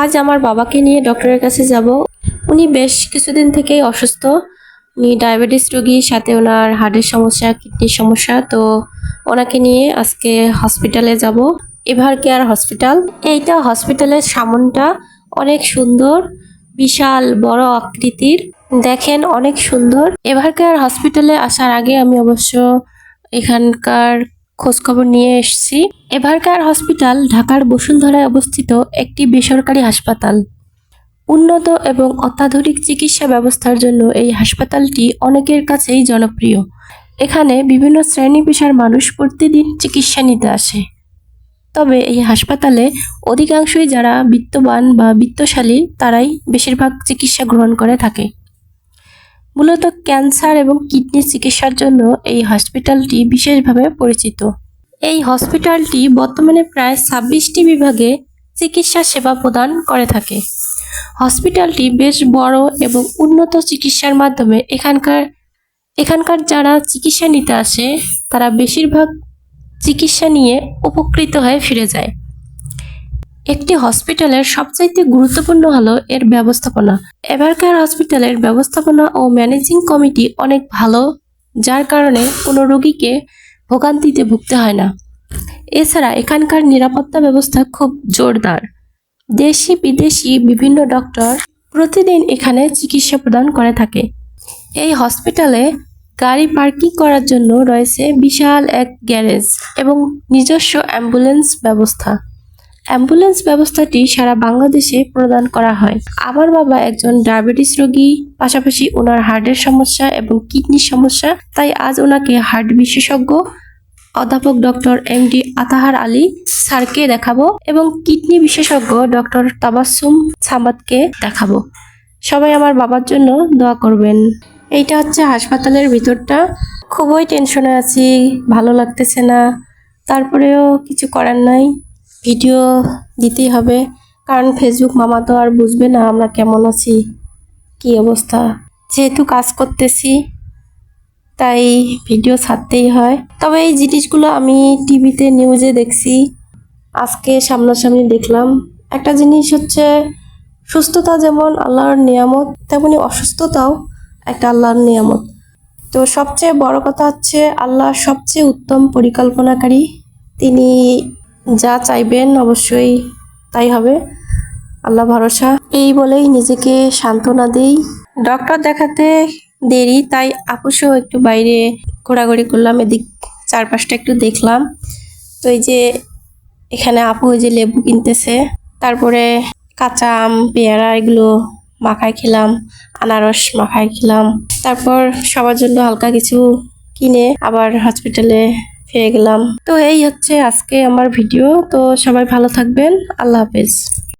আজ আমার বাবাকে নিয়ে ডক্টরের কাছে যাব। উনি বেশ কিছুদিন থেকেই অসুস্থ। উনি ডায়াবেটিস রোগী সাথে ওনার হার্টের সমস্যা, কিডনির সমস্যা, তো ওনাকে নিয়ে আজকে হসপিটালে যাব। Ever Care hospital. এইটা হসপিটালের সামনটা অনেক সুন্দর, বিশাল বড় আকৃতির। দেখেন, অনেক সুন্দর। এভার কেয়ার হসপিটালে আসার আগে আমি অবশ্য এখানকার খোঁজখবর নিয়ে এসছি। এভারকার হসপিটাল ঢাকার বসুন্ধরায় অবস্থিত একটি বেসরকারি হাসপাতাল। উন্নত এবং অত্যাধুনিক চিকিৎসা ব্যবস্থার জন্য এই হাসপাতালটি অনেকের কাছেই জনপ্রিয়। এখানে বিভিন্ন শ্রেণি পেশার মানুষ প্রতিদিন চিকিৎসা নিতে আসে। তবে এই হাসপাতালে অধিকাংশই যারা বিত্তবান বা বিত্তশালী, তারাই বেশিরভাগ চিকিৎসা গ্রহণ করে থাকে। মূলত ক্যান্সার এবং কিডনি চিকিৎসার জন্য এই হসপিটালটি বিশেষভাবে পরিচিত। এই হসপিটালটি বর্তমানে প্রায় ছাব্বিশটি বিভাগে চিকিৎসা সেবা প্রদান করে থাকে। হসপিটালটি বেশ বড় এবং উন্নত চিকিৎসার মাধ্যমে এখানকার এখানকার যারা চিকিৎসা নিতে আসে, তারা বেশিরভাগ চিকিৎসা নিয়ে উপকৃত হয়ে ফিরে যায়। একটি হসপিটালের সবচাইতে গুরুত্বপূর্ণ হলো এর ব্যবস্থাপনা। এভারকেয়ার হসপিটালের ব্যবস্থাপনা ও ম্যানেজিং কমিটি অনেক ভালো, যার কারণে কোনো রোগীকে ভোগান্তিতে ভুগতে হয় না। এছাড়া এখানকার নিরাপত্তা ব্যবস্থা খুব জোরদার। দেশি বিদেশি বিভিন্ন ডক্টর প্রতিদিন এখানে চিকিৎসা প্রদান করে থাকে। এই হসপিটালে গাড়ি পার্কিং করার জন্য রয়েছে বিশাল এক গ্যারেজ এবং নিজস্ব অ্যাম্বুলেন্স ব্যবস্থা। অ্যাম্বুলেন্স ব্যবস্থাটি সারা বাংলাদেশে প্রদান করা হয়। আমার বাবা একজন ডায়াবেটিস রোগী, পাশাপাশি ওনার হার্টের সমস্যা এবং কিডনির সমস্যা, তাই আজ ওনাকে হার্ট বিশেষজ্ঞ অধ্যাপক doctor M D Atahar Ali স্যারকে দেখাবো এবং কিডনি বিশেষজ্ঞ ডক্টর তাবাসুম সামাদকে দেখাবো। সবাই আমার বাবার জন্য দোয়া করবেন। এইটা হচ্ছে হাসপাতালের ভিতরটা। খুবই টেনশনে আছি, ভালো লাগতেছে না। তারপরেও কিছু করার নাই। ভিডিও দিতেই হবে। কারণ ফেসবুক মামা তো আর বুঝবে না আমরা কেমন আছি, কি অবস্থা। যেহেতু কাজ করতেছি, তাই ভিডিও ছাড়তেই হয়। তবে এই জিনিসগুলো আমি টিভিতে নিউজে দেখছি, আজকে সামনাসামনি দেখলাম। একটা জিনিস হচ্ছে, সুস্থতা যেমন আল্লাহর নিয়ামত, তেমনি অসুস্থতাও একটা আল্লাহর নিয়ামত। তো সবচেয়ে বড় কথা হচ্ছে, আল্লাহ সবচেয়ে উত্তম পরিকল্পনাকারী। তিনি যা চাইবেন অবশ্যই তাই হবে। আল্লাহ ভরসা। এই বলেই নিজেকে সান্ত্বনা দেই। ডক্টর দেখাতে দেরি, তাই আপুসও একটু বাইরে ঘোরাঘুরি করলাম। এদিক চারপাশটা একটু দেখলাম। তো এই যে এখানে আপু যে লেবু কিনতেছে। তারপরে কাঁচা আম, পেয়ারা এগুলো মাখায় খেলাম, আনারস মাখায় খেলাম। তারপর সবার জন্য হালকা কিছু কিনে আবার হসপিটালে ফিরে গেলাম। তো এই হচ্ছে আজকে আমার ভিডিও। তো সবাই ভালো থাকবেন। আল্লাহ হাফেজ।